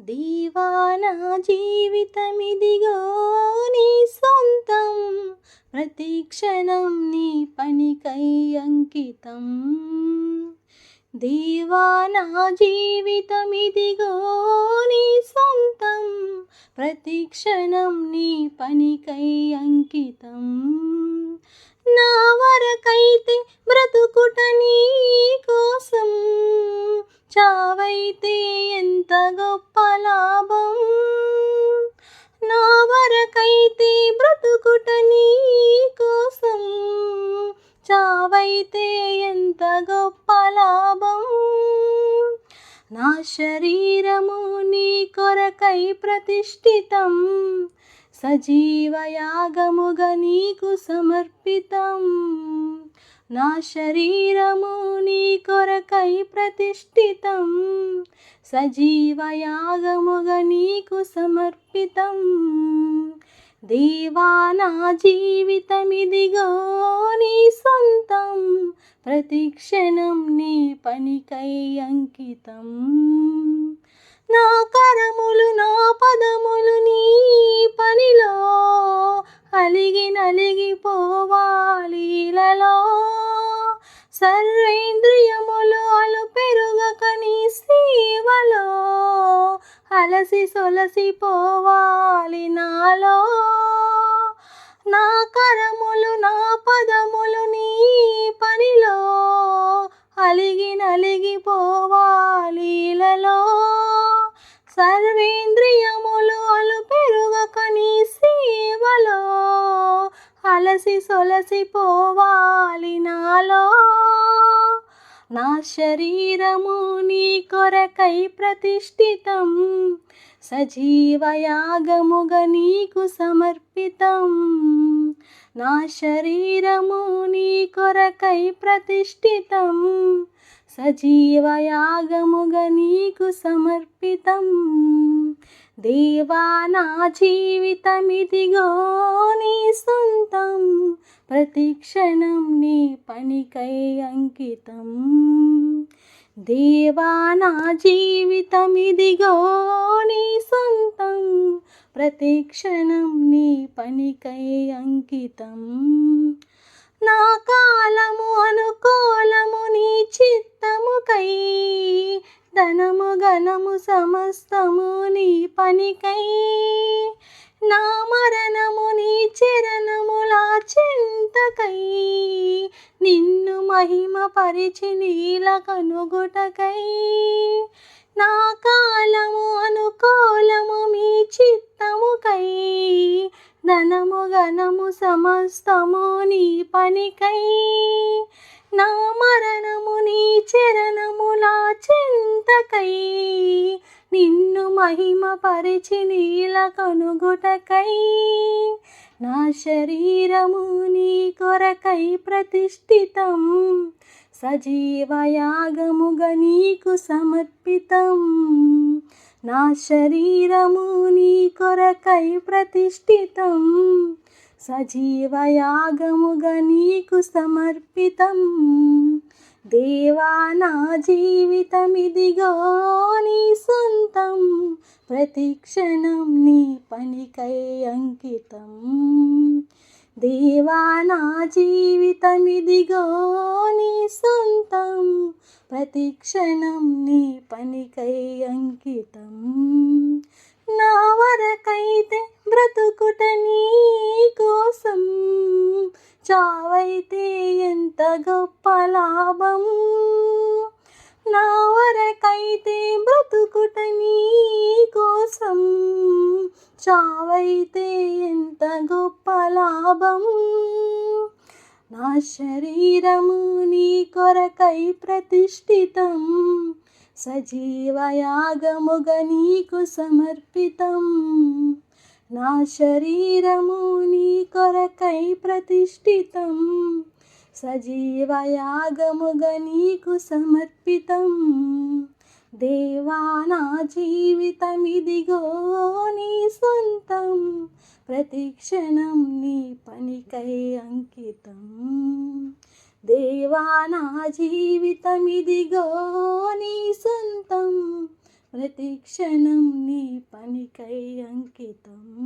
దీవానా జీవితమిదిగో నీ సొంతం. ప్రతి క్షణం నీ పనికై అంకితం. దీవానా జీవితమిదిగో నీ సొంతం. ప్రతి క్షణం నీ పనికై అంకితం. నా వరకైతే బ్రతుకుట నీ కోసం. చావైతే ఎంత గొప్ప లాభం? నా వరకైతే బ్రతుకుట నీ కోసం. చావైతే ఎంత గొప్ప లాభం? నా శరీరము నీ కొరకై ప్రతిష్ఠితం. సజీవయాగముగా నీకు సమర్పితం. నా శరీరము నీ కొరకై ప్రతిష్ఠితం. సజీవయాగముగా నీకు సమర్పితం. దేవా నా జీవితమిదిగో నీ సొంతం. ప్రతిక్షణం నీ పనికై అంకితం. నా కరములు నా పదములు నీ అలసి సొలసిపోవాలి నాలో. నా కరములు నా పదములు నీ పనిలో. అలిగి నలిగిపోవాలీలలో సర్వేంద్రియములు అలు పెరుగక నీ సేవలో. అలసి సొలసిపోవాలి నాలో. నా శరీరము నీ కొరకై ప్రతిష్ఠితం. సజీవయాగముగ నీకు సమర్పితం. నా శరీరము నీ కొరకై ప్రతిష్ఠితం. సజీవయాగముగ నీకు సమర్పితం. దేవా నా జీవితమిదిగో నీ సొంతం. ప్రతిక్షణం నీ పనికై అంకితం. దేవా నా జీవితమిదిగో నీ సొంతం. ప్రతిక్షణం నీ పనికై అంకితం. నా కాలము అనుకూలము నీ చిత్తముకై ధనము ఘనము సమస్తము పనికై నా మరణము నీ చరణముల చింతకై నిన్ను మహిమ పరిచి నీల కనుగుటకై నా కాలము అనుకూలము మీ చిత్తముకై ధనము గణము సమస్తము నీ పనికై నా మరణము నీ చరణముల చింతకై నిన్ను మహిమ పరిచి నీల కనుగుటకై నా శరీరము నీ కొరకై ప్రతిష్ఠితం. సజీవయాగముగా నీకు సమర్పితం. నా శరీరము నీ కొరకై ప్రతిష్ఠితం. సజీవయాగముగా నీకు సమర్పితం. దేవా నా జీవితమిదిగో నీ ప్రతిక్షణం నీ పనికై అంకితం. దేవా నా జీవితమిదిగో నీ సొంతం. ప్రతిక్షణం నీ పనికై అంకితం. నా వరకైతే బ్రతుకుట నీ కోసం. చావైతే ఎంత గొప్ప లాభం. నా వరకైతే బ్రతుకుట నీ కోసం చావైతే ఎంత గొప్ప లాభం. నా శరీరము నీ కొరకై ప్రతిష్ఠితం. సజీవయాగముగ నీకు సమర్పితం. నా శరీరము నీ కొరకై ప్రతిష్ఠితం. సజీవయాగముగా నీకు సమర్పితం. దేవా నా జీవితమిదిగో నీ సొంతం. ప్రతిక్షణం నీ పనికై అంకితం. దేవా నా జీవితమిదిగో నీ సొంతం. ప్రతిక్షణం నీ పనికై అంకితం.